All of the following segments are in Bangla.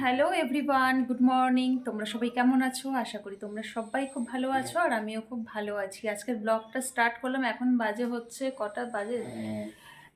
হ্যালো এভরিওয়ান গুড মর্নিং তোমরা সবাই কেমন আছো? আশা করি তোমরা সবাই খুব ভালো আছো আর আমিও খুব ভালো আছি। আজকের ব্লগটা স্টার্ট করলাম। এখন বাজে হচ্ছে কটা বাজে?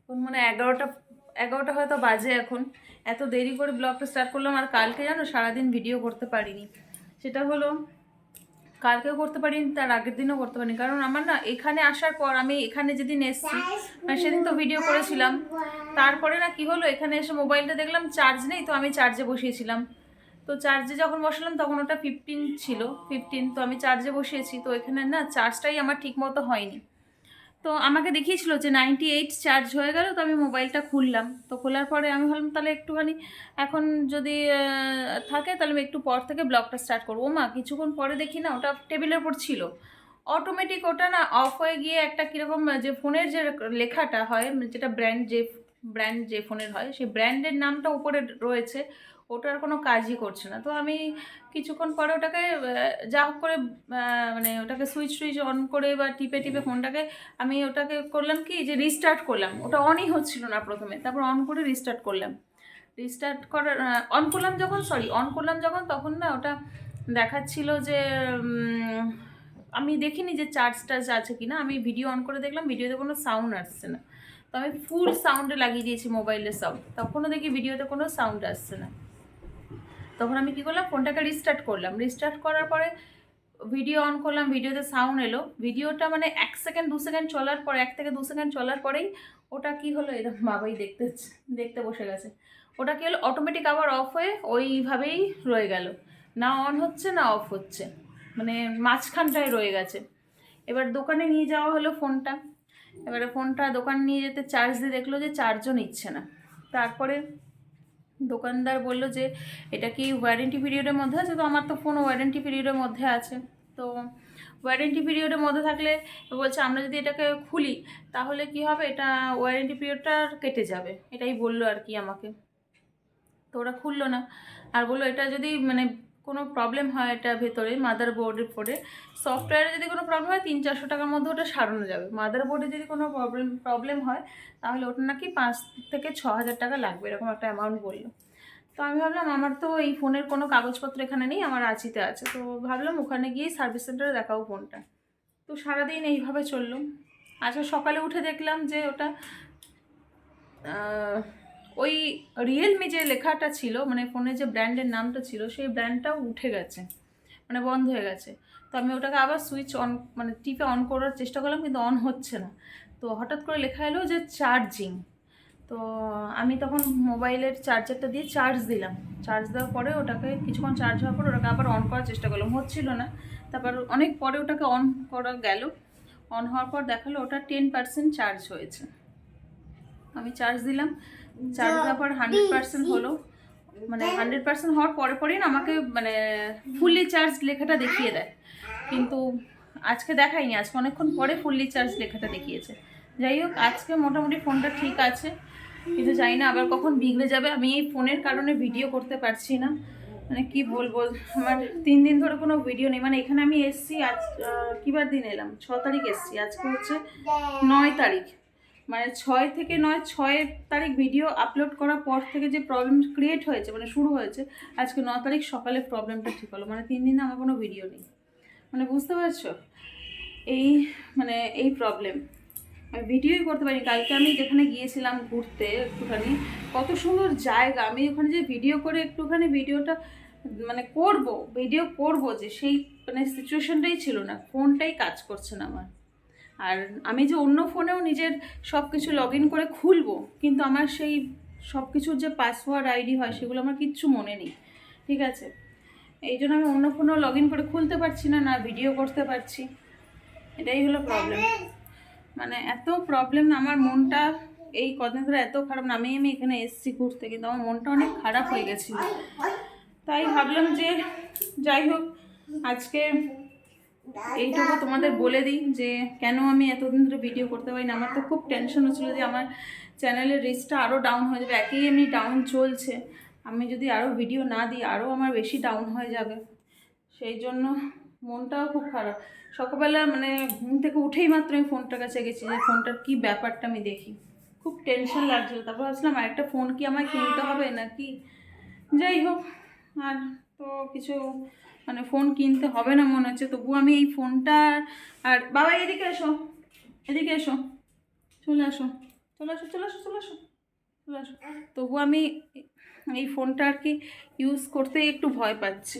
এখন মানে এগারোটা এগারোটা হয়তো বাজে এখন। এত দেরি করে ব্লগটা স্টার্ট করলাম আর কালকে জানো সারাদিন ভিডিও করতে পারিনি। সেটা হলো কালকেও করতে পারিনি তার আগের দিনও করতে পারিনি কারণ আমার না এখানে আসার পর আমি এখানে যেদিন এসেছি মানে সেদিন তো ভিডিও করেছিলাম। তারপরে না কি হলো, এখানে এসে মোবাইলটা দেখলাম চার্জ নেই, তো আমি চার্জে বসিয়েছিলাম। তো চার্জে যখন বসালাম, তখন ওটা ফিফটিন ছিল ফিফটিন তো আমি চার্জে বসিয়েছি। তো এখানে না চার্জটাই আমার ঠিক মতো হয়নি। তো আমাকে দেখিয়েছিল যে নাইনটি এইট চার্জ হয়ে গেল, তো আমি মোবাইলটা খুললাম। তো খোলার পরে আমি ভাবলাম, তাহলে একটুখানি এখন যদি থাকে, তাহলে আমি একটু পর থেকে ব্লগটা স্টার্ট করব। মা কিছুক্ষণ পরে দেখি না, ওটা টেবিলের উপর ছিল। অটোমেটিক ওটা না অফ হয়ে গিয়ে একটা কীরকম যে ফোনের যে লেখাটা হয়, যেটা ব্র্যান্ড যে ব্র্যান্ড যে ফোনের হয় সেই ব্র্যান্ডের নামটা উপরে রয়েছে ওটার কোনো কাজই করছে না। তো আমি কিছুক্ষণ পরে ওটাকে যা হোক করে মানে ওটাকে সুইচ সুইচ অন করে বা টিপে টিপে ফোনটাকে আমি ওটাকে করলাম কি যে রিস্টার্ট করলাম। ওটা অনই হচ্ছিল না প্রথমে তারপর অন করে রিস্টার্ট করলাম। রিস্টার্ট করার অন করলাম যখন সরি অন করলাম যখন তখন না ওটা দেখাচ্ছিল যে আমি দেখিনি যে চার্জ টার্জ আছে কি না আমি ভিডিও অন করে দেখলাম ভিডিওতে কোনো সাউন্ড আসছে না। তো আমি ফুল সাউন্ডে লাগিয়ে দিয়েছি মোবাইলের সাউন্ড তখনও দেখি ভিডিওতে কোনো সাউন্ড আসছে না। তখন আমি কি করলাম ফোনটাকে রিস্টার্ট করলাম। রিস্টার্ট করার পরে ভিডিও অন করলাম ভিডিওতে সাউন্ড এলো। ভিডিওটা মানে এক সেকেন্ড দু সেকেন্ড চলার পর, এক থেকে দু সেকেন্ড চলার পরেই ওটা কি হলো? এরকম বাবাই দেখতে দেখতে বসে গেছে। ওটা কি হলো? অটোমেটিক আবার অফ হয়ে ওইভাবেই রয়ে গেল। না অন হচ্ছে, না অফ হচ্ছে। মানে মাঝখানটায় রয়ে গেছে। এবার দোকানে নিয়ে যাওয়া হলো ফোনটা এবারে ফোনটা দোকান নিয়ে যেতে চার্জ দিয়ে দেখল যে চার্জও নিচ্ছে না। তারপরে দোকানদার বলল যে, এটা কি ওয়ারেন্টি পিরিয়ডের মধ্যে আছে? তো আমার তো ফোন ওয়ারেন্টি পিরিয়ডের মধ্যে আছে। তো ওয়ারেন্টি পিরিয়ডের মধ্যে থাকলে বলছে, আমরা যদি এটাকে খুলি, তাহলে কি হবে? এটা ওয়ারেন্টি পিরিয়ডটা কেটে যাবে। এটাই বলল আর কি আমাকে। তো ওরা খুললো না। আর বলল, এটা যদি মানে কোনো প্রবলেম হয় এটা ভেতরে মাদার বোর্ডের পরে সফটওয়্যারে যদি কোনো প্রবলেম হয়, তিন চারশো টাকার মধ্যে ওটা সারানো যাবে। মাদার বোর্ডে যদি কোনো প্রবলেম প্রবলেম হয়, তাহলে ওটা নাকি পাঁচ থেকে ছ হাজার টাকা লাগবে, এরকম একটা অ্যামাউন্ট বলল। তো আমি ভাবলাম, আমার তো এই ফোনের কোনো কাগজপত্র এখানে নেই, আমার আচিতে আছে। তো ভাবলাম, ওখানে গিয়ে সার্ভিস সেন্টারে দেখাবো ফোনটা। তো সারাদিন এইভাবে চলল। আজকে সকালে উঠে দেখলাম যে ওটা ওই রিয়েলমি যে লেখাটা ছিল মানে ফোনের যে ব্র্যান্ডের নামটা ছিল, সেই ব্র্যান্ডটাও উঠে গেছে মানে বন্ধ হয়ে গেছে। তো আমি ওটাকে আবার সুইচ অন মানে টিপে অন করার চেষ্টা করলাম, কিন্তু অন হচ্ছে না। তো হঠাৎ করে লেখা এলো যে চার্জিং তো আমি তখন মোবাইলের চার্জারটা দিয়ে চার্জ দিলাম। চার্জ দেওয়ার পরে ওটাকে কিছুক্ষণ চার্জ হওয়ার পর ওটাকে আবার অন করার চেষ্টা করলাম। হচ্ছিল না। তারপর অনেক পরে ওটাকে অন করা গেল। অন হওয়ার পর দেখাল ওটা টেন পার্সেন্ট চার্জ হয়েছে। আমি চার্জ দিলাম। চার্জ দেওয়ার পর হান্ড্রেড পার্সেন্ট হলো। মানে হান্ড্রেড পার্সেন্ট হওয়ার পরে পরেই না আমাকে মানে ফুললি চার্জ লেখাটা দেখিয়ে দেয়। কিন্তু আজকে দেখায়নি আজকে অনেকক্ষণ পরে ফুললি চার্জ লেখাটা দেখিয়েছে। যাই হোক আজকে মোটামুটি ফোনটা ঠিক আছে। কিন্তু জানি না আবার কখন বিগড়ে যাবে। আমি এই ফোনের কারণে ভিডিও করতে পারছি না। মানে কি বলব আমার তিন দিন ধরে কোনো ভিডিও নেই। মানে এখানে আমি এসছি আজ কিবার দিন এলাম? ছ তারিখ এসছি। আজকে হচ্ছে নয় তারিখ। মানে ছয় থেকে নয়, ছয় তারিখ ভিডিও আপলোড করার পর থেকে যে প্রবলেম ক্রিয়েট হয়েছে মানে শুরু হয়েছে, আজকে ন তারিখ সকালে প্রবলেমটা ঠিক হলো। মানে তিন দিন আমার কোনো ভিডিও নেই। মানে বুঝতে পারছ? এই মানে এই প্রবলেম আমি ভিডিওই করতে পারি কালকে আমি যেখানে গিয়েছিলাম ঘুরতে একটুখানি, কত সুন্দর জায়গা। আমি ওখানে যে ভিডিও করে একটুখানি ভিডিওটা মানে করব ভিডিও করব যে সেই মানে সিচুয়েশনটাই ছিল না। ফোনটাই কাজ করছে না আমার। আর আমি যে অন্য ফোনেও নিজের সব কিছু লগ ইন করে খুলবো, কিন্তু আমার সেই সব কিছুর যে পাসওয়ার্ড আইডি হয় সেগুলো আমার কিচ্ছু মনে নেই, ঠিক আছে? এই জন্য আমি অন্য ফোনেও লগ ইন করে খুলতে পারছি না না ভিডিও করতে পারছি। এটাই হলো প্রবলেম মানে এত প্রবলেম আমার মনটা এই কদিন ধরে এত খারাপ না, আমি আমি এখানে এসছি ঘুরতে, কিন্তু আমার মনটা অনেক খারাপ হয়ে গেছিল। তাই ভাবলাম যে যাই হোক, আজকে এইটুকু তোমাদের বলে দিই যে কেন আমি এতদিন ধরে ভিডিও করতে পারি না আমার তো খুব টেনশন হচ্ছিল যে আমার চ্যানেলের রিচটা আরও ডাউন হয়ে যাবে। একেই এমনি ডাউন চলছে। আমি যদি আরও ভিডিও না দিই আরও আমার বেশি ডাউন হয়ে যাবে। সেই জন্য মনটাও খুব খারাপ। সকালবেলা মানে ঘুম থেকে উঠেই মাত্র আমি ফোনটার কাছে গেছি যে ফোনটার কী ব্যাপারটা আমি দেখি। খুব টেনশন লাগছিল। তারপর ভাবছিলাম, আরেকটা ফোন কি আমায় কিনতে হবে নাকি? যাই হোক, আর তো কিছু মানে ফোন কিনতে হবে না মনে হচ্ছে। তবু আমি এই ফোনটা আর বাবা, এদিকে এসো এদিকে এসো। চলে আসো চলে আসো চলে আসো চলে আসো চলে আসো। তবু আমি এই ফোনটা আর কি ইউজ করতে একটু ভয় পাচ্ছি।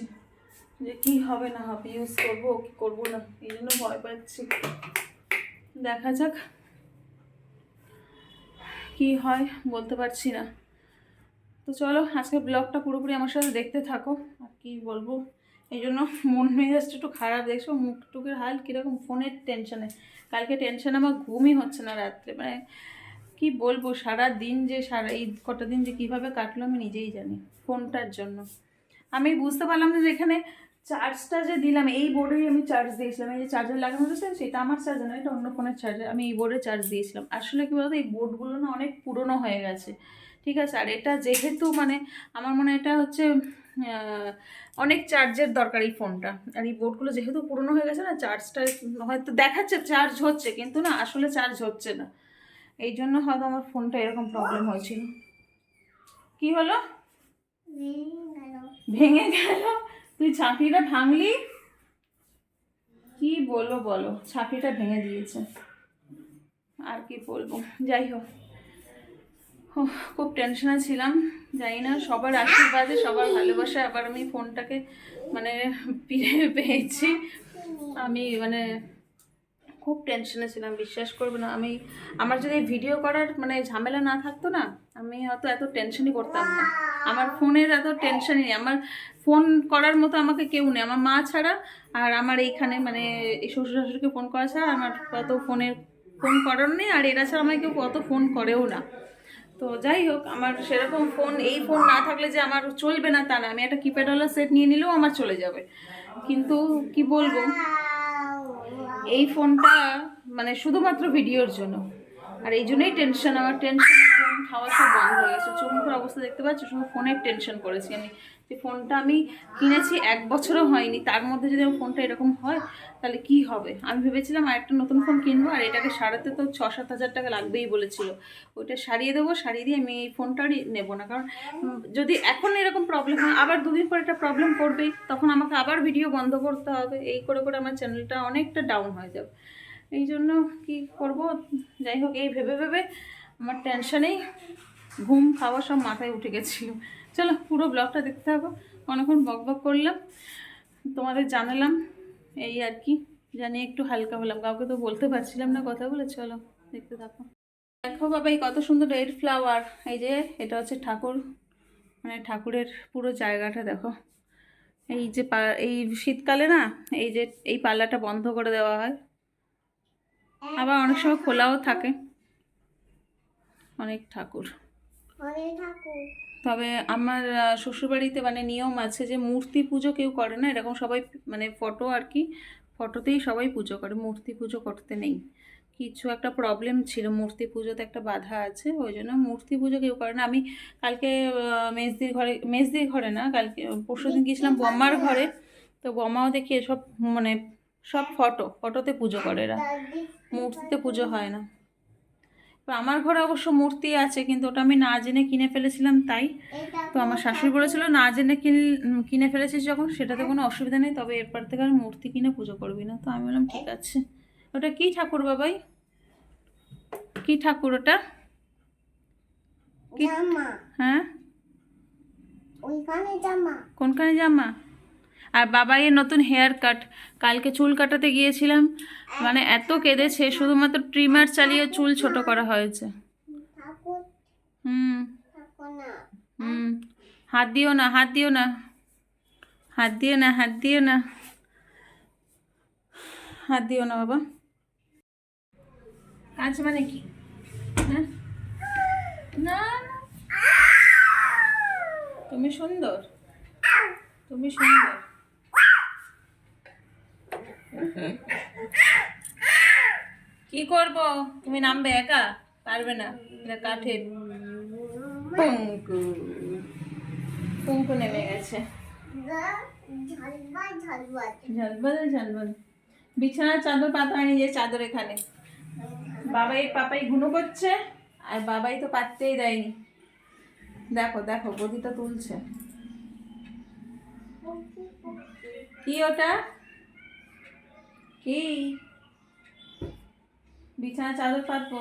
যে কি হবে না হবে ইউজ করব, কি করব না, এই জন্য ভয় পাচ্ছি। দেখা যাক কি হয়, বলতে পারছি না। তো চলো আজকে ব্লগটা পুরোপুরি আমার সাথে দেখতে থাকো, আর কি বলব। এই জন্য মন মেজাজটা একটু খারাপ, দেখছ? মুখ টুকের হাল কীরকম, ফোনের টেনশনে। কালকে টেনশনে আমার ঘুমই হচ্ছে না রাত্রে মানে কি বলব? সারা দিন যে, সারা এই কটা দিন যে কীভাবে কাটলো আমি নিজেই জানি, ফোনটার জন্য। আমি বুঝতে পারলাম যে এখানে চার্জটা যে দিলাম, এই বোর্ডেই আমি চার্জ দিয়েছিলাম। এই যে চার্জার লাগানো রয়েছে সেটা আমার চার্জার নয় এটা অন্য ফোনের চার্জার আমি এই বোর্ডে চার্জ দিয়েছিলাম। আসলে কী বলতো, এই বোর্ডগুলো না অনেক পুরনো হয়ে গেছে। ঠিক আছে? আর এটা যেহেতু মানে আমার মনে এটা হচ্ছে অনেক চার্জের দরকার এই ফোনটা আর এই বোর্ডগুলো যেহেতু পুরনো হয়ে গেছে না চার্জটা হয়তো দেখাচ্ছে চার্জ হচ্ছে, কিন্তু না, আসলে চার্জ হচ্ছে না। এই জন্য হয়তো আমার ফোনটা এরকম প্রবলেম হয়েছিল। কি হলো? ভেঙে গেল। তুই ছাঁকিটা ভাঙলি? কি বলব বলো ছাঁকিটা ভেঙে দিয়েছে। আর কি বলব, যাই হোক। খুব টেনশনে ছিলাম, জানি না, সবার আশীর্বাদে, সবার ভালোবাসায় আবার আমি ফোনটাকে মানে পেয়েছি। আমি মানে খুব টেনশনে ছিলাম, বিশ্বাস করবে না। আমি, আমার যদি ভিডিও করার মানে ঝামেলা না থাকতো না, আমি হয়তো এত টেনশনই করতাম না। আমার ফোনের এত টেনশনই নেই। আমার ফোন করার মতো আমাকে কেউ নেই। আমার মা ছাড়া আর আমার এইখানে মানে এই শ্বশুর শাশুড়িকে ফোন করা ছাড়া আমার কত ফোনের ফোন করার নেই। আর এরা ছাড়া আমাকে কেউ কত ফোন করেও না। তো যাই হোক, আমার সেরকম ফোন এই ফোন না থাকলে যে আমার চলবে না তা না। আমি একটা কিপ্যাডওয়ালা সেট নিয়ে নিলেও আমার চলে যাবে। কিন্তু কি বলব? এই ফোনটা মানে শুধুমাত্র ভিডিওর জন্য। আর এই জন্যই টেনশন আমার টেনশন খাওয়া সব বন্ধ হয়ে গেছে চুমুকের অবস্থা দেখতে পাচ্ছ? শুধু ফোনের টেনশন করেছি আমি। যে ফোনটা আমি কিনেছি, এক বছরও হয়নি, তার মধ্যে যদি আমার ফোনটা এরকম হয়, তাহলে কি হবে? আমি ভেবেছিলাম আর একটা নতুন ফোন কিনবো, আর এটাকে সারাতে তো ছ সাত হাজার টাকা লাগবেই বলেছিল। ওইটা সারিয়ে দেবো, সারিয়ে দিয়ে আমি এই ফোনটারই নেব না। কারণ যদি এখন এরকম প্রবলেম হয়, আবার দুদিন পর একটা প্রবলেম করবেই, তখন আমাকে আবার ভিডিও বন্ধ করতে হবে। এই করে করে আমার চ্যানেলটা অনেকটা ডাউন হয়ে যাবে। এই জন্য কি করব? যাই হোক, এই ভেবে ভেবে আমার টেনশনেই ঘুম, খাওয়া সব মাথায় উঠে গেছিল। চলো পুরো ব্লগটা দেখতে থাকো। অনেকক্ষণ বক বক করলাম। তোমাদের জানালাম এই আর কি। জানি একটু হালকা হলাম। কাউকে তো বলতে পারছিলাম না কথা বলে। চলো দেখতে থাকো। দেখো বাবা, এই কত সুন্দর রেড ফ্লাওয়ার এই যে, এটা হচ্ছে ঠাকুর। মানে ঠাকুরের পুরো জায়গাটা দেখো। এই যে এই শীতকালে না, এই যে, এই পাল্লাটা বন্ধ করে দেওয়া হয়। আবার অনেক সময় খোলাও থাকে। অনেক ঠাকুর। তবে আমার শ্বশুরবাড়িতে মানে নিয়ম আছে যে মূর্তি পুজো কেউ করে না এরকম সবাই মানে ফটো আর কি ফটোতেই সবাই পুজো করে মূর্তি পুজো করতে নেই। কিছু একটা প্রবলেম ছিল মূর্তি পুজোতে একটা বাধা আছে ওই জন্য মূর্তি পুজো কেউ করে না। আমি কালকে মেজদির ঘরে মেজদির ঘরে না কালকে পরশু দিন গিয়েছিলাম বম্মার ঘরে? তো বম্মাও দেখি এসব মানে সব ফটো ফটোতে পুজো করে এরা। মূর্তিতে পুজো হয় না। তো আমার ঘরে অবশ্য মূর্তি আছে কিন্তু ওটা আমি না জেনে কিনে ফেলেছিলাম তাই। তো আমার শাশুড়ি বলেছিল না জেনে কিন কিনে ফেলেছিস যখন সেটাতে কোনো অসুবিধা নেই তবে এরপর থেকে আর মূর্তি কিনে পুজো করবি না। তো আমি বললাম ঠিক আছে। ওটা কি ঠাকুর বাবাই? কি ঠাকুর ওটা? হ্যাঁ? জামা। কোনখানে জামা? আর বাবাইয়ের নতুন হেয়ার কাট কালকে চুল কাটাতে গিয়েছিলাম মানে এত কেঁদেছে, শুধুমাত্র ট্রিমার চালিয়ে চুল ছোট করা হয়েছে। হুম। হুম। হাত দিও না, হাত দিও না। হাত দিও না, হাত দিও না। হাত দিও না বাবা। কাজ মানে কি? হ্যাঁ? না। তুমি সুন্দর। তুমি সুন্দর। কি করব? তুমি নামবে একা? পারবে না। এটা কাঠের। পঙ্কু পঙ্কু নেমে গেছে। ঝলবা ঝলবা ঝলবল বিছানার চাদর পাতা হয়নি যে চাদর এখানে। বাবাই, পাপাই ঘুনো করছে, আর বাবাই তো পাততেই দেয়নি। দেখো দেখো গদিটা তুলছে। কি ওটা? কি? বিছানা চাদর পাতবো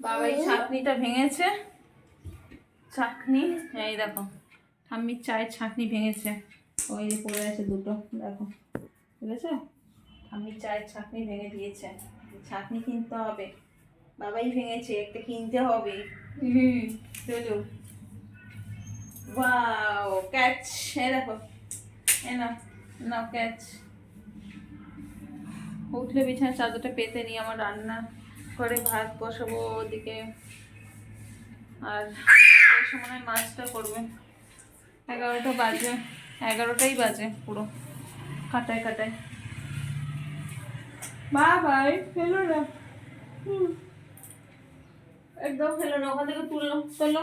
বাবা এই ছাকনিটা ভেঙেছে। ছাকনি এই দেখো ঠাম্মির চায়ের ছাকনি ভেঙেছে। ওই পড়ে আছে দুটো দেখো বুঝেছ? ঠাম্মির চায়ের ছাকনি ভেঙে দিয়েছে। ছাকনি কিনতে হবে। বাবাই ভেঙেছে একটা কিনতে হবে। চলো। ওয়াও ক্যাচ এ দেখো এ না না ক্যাচ। উঠলে বিছানার চাদরটা পেতে নিয়ে আমার রান্না করে ভাত বসাবো ওদিকে। আর এই সময় মাছটা করবে। এগারোটা বাজে, এগারোটাই বাজে পুরো, কাটায় কাটায়। বা ভাই ফেলো না। একদম ফেলো না, ওখান থেকে তুললো তোলো।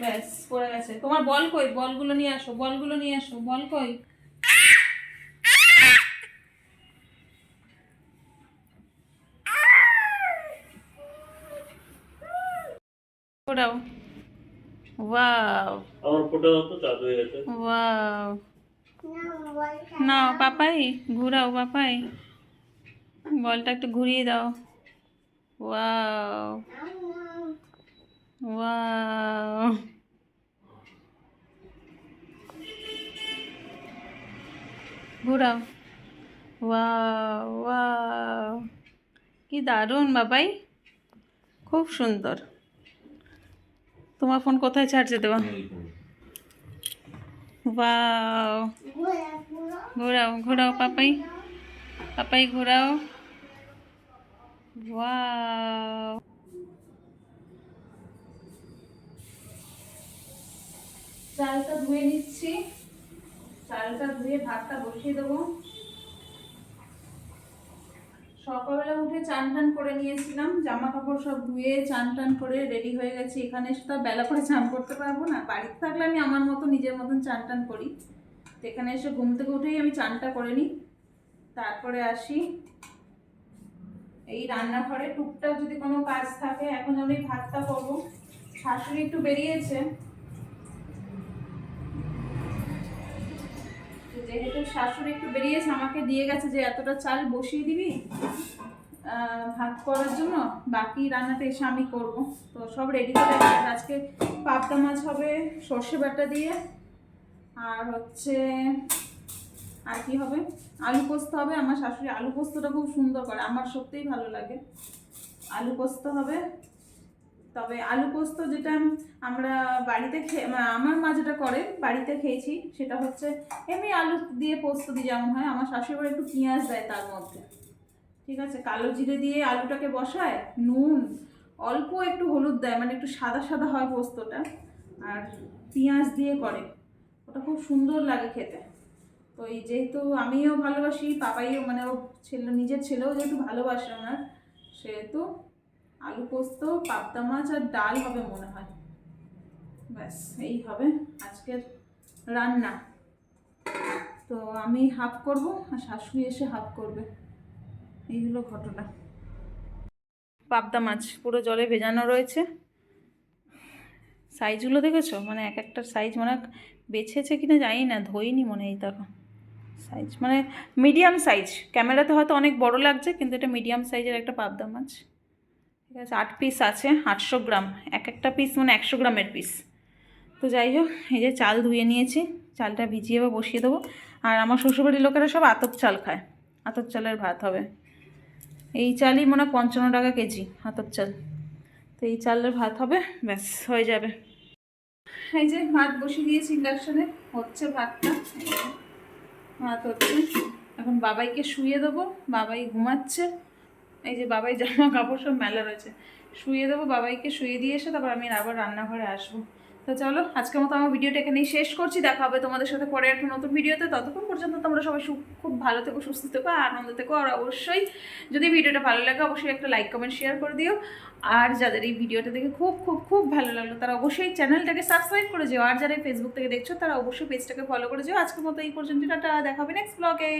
ব্যাস, পড়ে গেছে। তোমার বল কই? বলগুলো নিয়ে আসো, বলগুলো নিয়ে আসো, বল কই? ওরাও ওয়াও। আমার ফোটো তো চালু হয়ে গেছে। ওয়াও। না পাপাই ঘুরাও পাপাই। বলটা একটু ঘুরিয়ে দাও। ওয়াও। ওয়াও। ঘুরাও। Wow wow. কি দারুণ বাবাই খুব সুন্দর। তোমার ফোন কোথায় চার্জে দেওয়া ঘোরা ঘোরা ঘোরাও ঘোরাও পাপাই। পাপাই ঘোরাও। ওয়াও চালটা ধুয়ে নিচ্ছি। চালটা ধুয়ে ভাতটা বসিয়ে দেবো। সকালবেলা উঠে চান টান করে নিয়েছিলাম জামা কাপড় সব ধুয়ে চান টান করে রেডি হয়ে গেছি। এখানে এসে তো বেলা করে চান করতে পারব না, বাড়িতে থাকলে আমি আমার মতো নিজের মতন চান টান করি। তো এখানে এসে ঘুম থেকে উঠেই আমি চানটা করে নিই। তারপরে আসি। এই রান্নাঘরে টুকটাক যদি কোনো কাজ থাকে, এখন আমি ভাতটা করব। শাশুড়ি একটু বেরিয়েছে। যেহেতু শাশুড়ি একটু বেরিয়েছে, আমাকে দিয়ে গেছে যে এতটা চাল বসিয়ে দিবি ভাত করার জন্য, বাকি রান্নাটা এসে আমি করব। তো সব রেডি করে আজকে পাবদা মাছ হবে সর্ষে বাটা দিয়ে, আর হচ্ছে, আর কি হবে? আলু পোস্ত হবে। আমার শাশুড়ি আলু পোস্তটা খুব সুন্দর করে, আমার সত্যিই ভালো লাগে। আলু পোস্ত হবে তবে আলু পোস্ত যেটা আমরা বাড়িতে খেয়ে মানে আমার মা যেটা করে, বাড়িতে খেয়েছি, সেটা হচ্ছে এমনি আলু দিয়ে পোস্ত দিয়ে যেমন হয়, আমার শাশুড়ি একটু পেঁয়াজ দেয় তার মধ্যে। ঠিক আছে? কালো জিরে দিয়ে আলুটাকে বসায়, নুন, অল্প একটু হলুদ দেয় মানে একটু সাদা সাদা হয় পোস্তটা, আর পেঁয়াজ দিয়ে করে। ওটা খুব সুন্দর লাগে খেতে। তো এই যেহেতু আমিও ভালোবাসি, পাপাইও মানে ও ছেলে, নিজের ছেলেও যেহেতু ভালোবাসে আমার, সেহেতু আলু পোস্ত, পাবদা মাছ আর ডাল হবে মনে হয়। ব্যাস, এই হবে আজকের রান্না। তো আমি হাফ করব আর শাশুড়ি এসে হাফ করবে। এই হলো ঘটনা। পাবদা মাছ পুরো জলে ভেজানো রয়েছে। সাইজগুলো দেখেছ? মানে এক একটা সাইজ মানে বেছেছে কিনা জানি না, ধোইনি মনে হয় দেখো সাইজ মানে মিডিয়াম সাইজ। ক্যামেরাতে হয়তো অনেক বড় লাগছে, কিন্তু এটা মিডিয়াম সাইজের একটা পাবদা মাছ। ঠিক আছে, আট পিস আছে, আটশো গ্রাম, এক একটা পিস মানে একশো গ্রামের পিস তো যাই হোক, এই যে চাল ধুয়ে নিয়েছি, চালটা ভিজিয়ে বা বসিয়ে দেবো। আর আমার শ্বশুরবাড়ির লোকেরা সব আতপ চাল খায়, আতপ চালের ভাত হবে। এই চালই মনে হয় পঞ্চান্ন টাকা কেজি, আতপ চাল। তো এই চালের ভাত হবে, ব্যাস, হয়ে যাবে। এই যে ভাত বসিয়ে দিয়েছি ইন্ডাকশনে, হচ্ছে ভাতটা। ভাত হচ্ছে। এখন বাবাইকে শুয়ে দেবো, বাবাই ঘুমাচ্ছে। এই যে বাবাই জামা কাপড় সব মেলা রয়েছে। শুয়ে দেবো বাবাইকে শুয়ে দিয়ে এসে তারপর আমি আবার রান্নাঘরে আসব। তো চলো, আজকের মতো আমার ভিডিওটা এখানেই শেষ করছি। দেখা হবে তোমাদের সাথে পরে একটা নতুন ভিডিওতে। ততক্ষণ পর্যন্ত তোমরা সবাই খুব ভালো থেকো, সুস্থ থেকো আনন্দ থেকো। আর অবশ্যই যদি ভিডিওটা ভালো লাগে, অবশ্যই একটা লাইক কমেন্ট শেয়ার করে দিও। আর যাদের এই ভিডিওটা দেখে খুব খুব খুব ভালো লাগল, তারা অবশ্যই চ্যানেলটাকে সাবস্ক্রাইব করে যেও। আর যারা ফেসবুক থেকে দেখছ, তারা অবশ্যই পেজটাকে ফলো করে যেও। আজকের মতো এই পর্যন্ত টাটা, দেখা হবে নেক্সট ব্লগে